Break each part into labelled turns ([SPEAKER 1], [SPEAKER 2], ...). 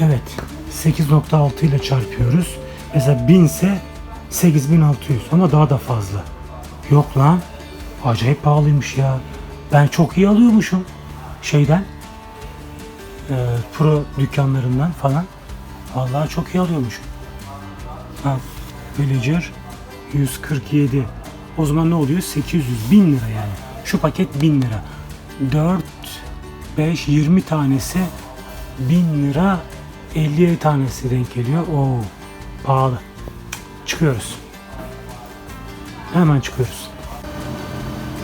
[SPEAKER 1] Evet. 8.6 ile çarpıyoruz. Mesela 1000 ise 8600 ama daha da fazla. Yok lan. Acayip pahalıymış ya. Ben çok iyi alıyormuşum. Şeyden. e, pro dükkanlarından falan. Vallahi çok iyi alıyormuşum. Ha, Villager 147. O zaman ne oluyor? 800 bin lira yani. Şu paket 1000 lira. 4 5 20 tanesi 1000 lira 50 tanesi denk geliyor. Oo pahalı. Çıkıyoruz. Hemen çıkıyoruz.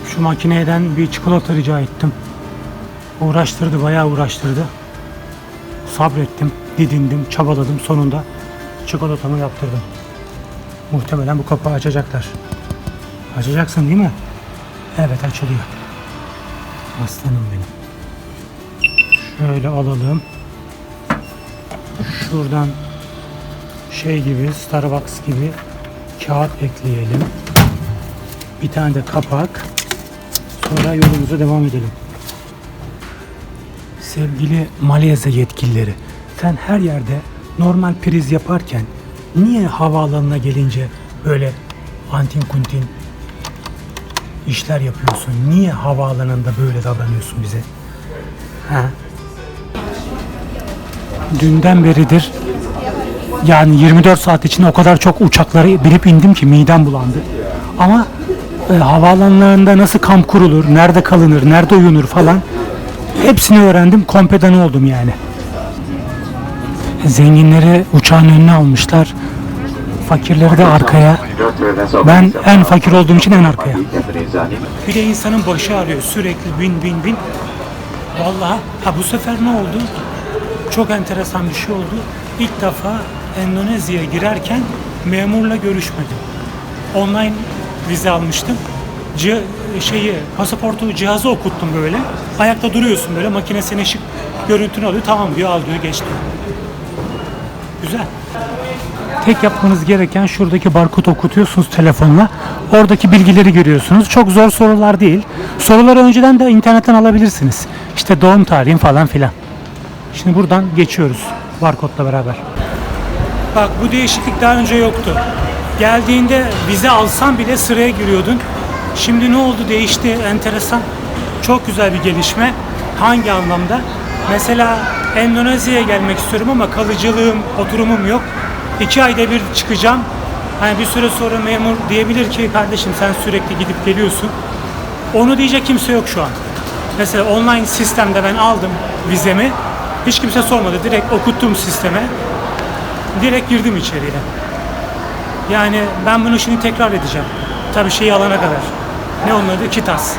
[SPEAKER 1] Şu makineden bir çikolata rica ettim. Uğraştırdı, bayağı uğraştırdı. Sabrettim, didindim, çabaladım. Sonunda çikolatamı yaptırdım. Muhtemelen bu kapağı açacaklar. Açacaksın değil mi? Evet açılıyor. Aslanım benim. Şöyle alalım. Şuradan şey gibi Starbucks gibi kağıt ekleyelim. Bir tane de kapak. Sonra yolumuza devam edelim. Sevgili Malezya yetkilileri, sen her yerde normal priz yaparken niye havaalanına gelince böyle antin kuntin işler yapıyorsun? Niye havaalanında böyle davranıyorsun bize? Ha? Dünden beridir yani 24 saat içinde o kadar çok uçaklara binip indim ki midem bulandı. Ama e, havaalanlarında nasıl kamp kurulur, nerede kalınır, nerede uyunur falan hepsini öğrendim. Kompedan oldum yani. Zenginleri uçağın önüne almışlar. Fakirleri de arkaya. Ben en fakir olduğum için en arkaya. Bir de insanın başı ağrıyor sürekli bin bin bin. Vallahi ha bu sefer ne oldu? Çok enteresan bir şey oldu. İlk defa Endonezya'ya girerken memurla görüşmedim. Online vize almıştım. Cih- şeyi pasaportu cihazı okuttum böyle. Ayakta duruyorsun böyle makine seni ışık görüntünü alıyor. Tamam diyor al diyor geç diyor. Güzel. Tek yapmanız gereken şuradaki barkod okutuyorsunuz telefonla. Oradaki bilgileri görüyorsunuz. Çok zor sorular değil. Soruları önceden de internetten alabilirsiniz. İşte doğum tarihin falan filan. Şimdi buradan geçiyoruz barkodla beraber. Bak bu değişiklik daha önce yoktu. Geldiğinde vize alsan bile sıraya giriyordun. Şimdi ne oldu değişti enteresan. Çok güzel bir gelişme. Hangi anlamda? Mesela Endonezya'ya gelmek istiyorum ama kalıcılığım, oturumum yok. İki ayda bir çıkacağım. Hani bir süre sonra memur diyebilir ki kardeşim sen sürekli gidip geliyorsun. Onu diyecek kimse yok şu an. Mesela online sistemde ben aldım vizemi. Hiç kimse sormadı. Direkt okuttum sisteme. Direkt girdim içeriye. Yani ben bunu şimdi tekrar edeceğim. Tabii şeyi alana kadar. Ne onun adı? Kitas.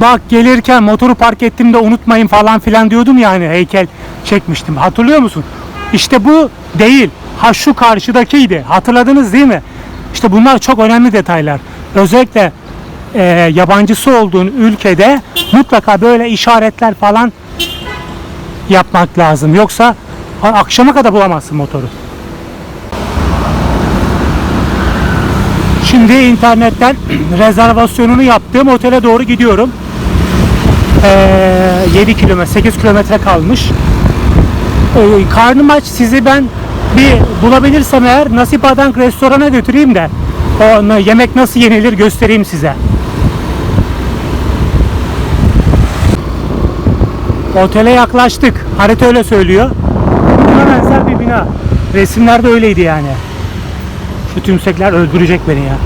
[SPEAKER 1] Bak gelirken motoru park ettim de unutmayın falan filan diyordum ya hani heykel çekmiştim. Hatırlıyor musun? İşte bu değil. Ha şu karşıdakiydi. Hatırladınız değil mi? İşte bunlar çok önemli detaylar. Özellikle e, yabancısı olduğun ülkede mutlaka böyle işaretler falan yapmak lazım. Yoksa akşama kadar bulamazsın motoru. Şimdi internetten rezervasyonunu yaptığım otele doğru gidiyorum. Ee, 7 kilometre, 8 kilometre kalmış. Ee, karnım aç. Sizi ben bir bulabilirsem eğer Nasip Adank restorana götüreyim de o yemek nasıl yenilir göstereyim size. Otele yaklaştık. Harita öyle söylüyor. Buna benzer bir bina. Resimlerde öyleydi yani. Şu tümsekler öldürecek beni ya.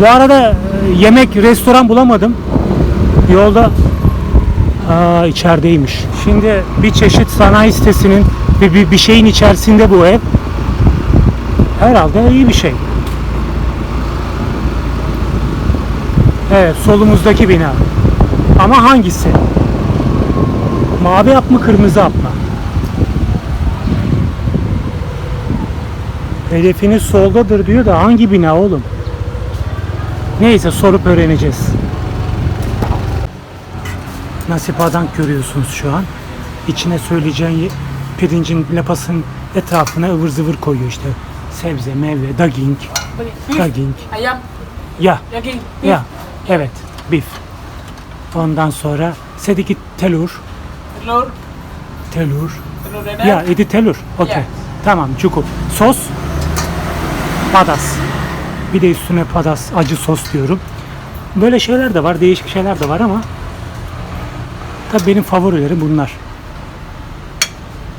[SPEAKER 1] Bu arada e, yemek, restoran bulamadım. Yolda Aa içerideymiş. Şimdi bir çeşit sanayi sitesinin bir, bir, bir şeyin içerisinde bu ev. Herhalde iyi bir şey. Evet solumuzdaki bina. Ama hangisi? Mavi hap mı kırmızı hap mı? Hedefiniz soldadır diyor da hangi bina oğlum? Neyse sorup öğreneceğiz. Nasip Adank görüyorsunuz şu an. İçine söyleyeceğin ye- pirincin lapasının etrafına ıvır zıvır koyuyor işte. Sebze, meyve, daging, daging.
[SPEAKER 2] ayam,
[SPEAKER 1] Ya,
[SPEAKER 2] daging,
[SPEAKER 1] ya, evet, beef. Ondan sonra sedikit telur,
[SPEAKER 2] telur,
[SPEAKER 1] Telur.
[SPEAKER 2] Telur red
[SPEAKER 1] Ya edi telur. Okey.
[SPEAKER 2] Yeah.
[SPEAKER 1] Tamam cukup. Sos. Padas. Bir de üstüne padas acı sos diyorum. Böyle şeyler de var. Değişik şeyler de var ama tabii benim favorilerim bunlar.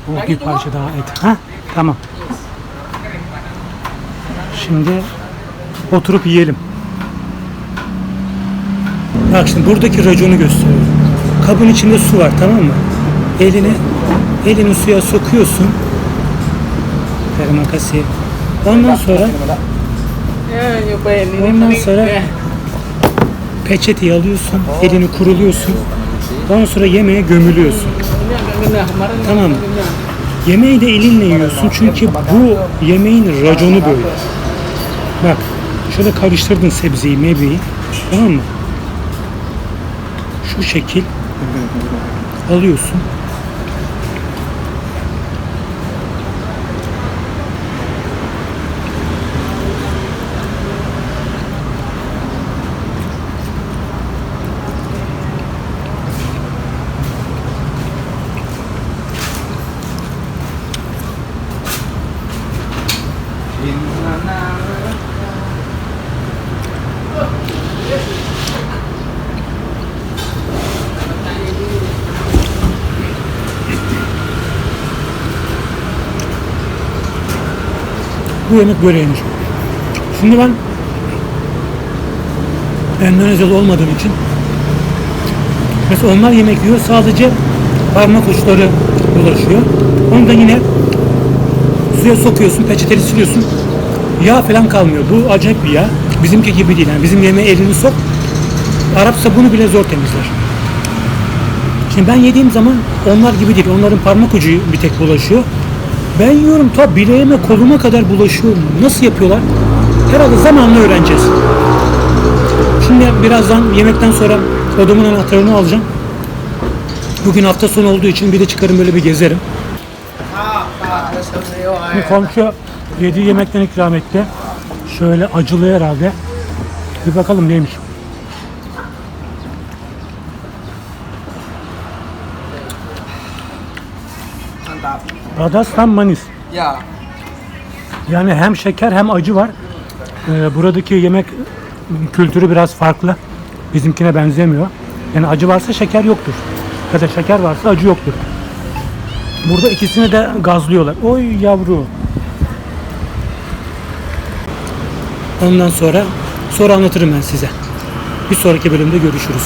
[SPEAKER 1] Oh, bir parça daha et. Ha? Tamam. Şimdi oturup yiyelim. Bak şimdi buradaki raconu gösteriyorum. Kabın içinde su var tamam mı? Elini elini suya sokuyorsun. Terima kasih. Ondan sonra Ondan sonra- peçeteyi alıyorsun, elini kuruluyorsun. Ondan sonra yemeğe gömülüyorsun. Tamam. Yemeği de elinle yiyorsun çünkü bu yemeğin raconu böyle. Bak şöyle karıştırdın sebzeyi, meyveyi. Tamam mı? Şu şekil alıyorsun. Bu yemek böyle. Şimdi ben Endonezyalı olmadığım için mesela onlar yemek yiyor sadece parmak uçları bulaşıyor. Onu da yine suya sokuyorsun, peçeteli siliyorsun. Yağ falan kalmıyor. Bu acayip bir yağ. Bizimki gibi değil. Yani bizim yemeğe elini sok. Arapsa bunu bile zor temizler. Şimdi ben yediğim zaman onlar gibi değil. Onların parmak ucu bir tek bulaşıyor. Ben yiyorum ta bileğime koluma kadar bulaşıyorum. Nasıl yapıyorlar? Herhalde zamanla öğreneceğiz. Şimdi birazdan yemekten sonra odamın anahtarını alacağım. Bugün hafta sonu olduğu için bir de çıkarım böyle bir gezerim. Bir komşu yediği yemekten ikram etti. Şöyle acılı herhalde. Bir bakalım neymiş.
[SPEAKER 2] Mantap.
[SPEAKER 1] Radas tam manis.
[SPEAKER 2] Ya,
[SPEAKER 1] Yani hem şeker hem acı var. Ee, buradaki yemek kültürü biraz farklı. Bizimkine benzemiyor. Yani acı varsa şeker yoktur. Ya da şeker varsa acı yoktur. Burada ikisini de gazlıyorlar. Oy yavru. Ondan sonra sonra anlatırım ben size. Bir sonraki bölümde görüşürüz.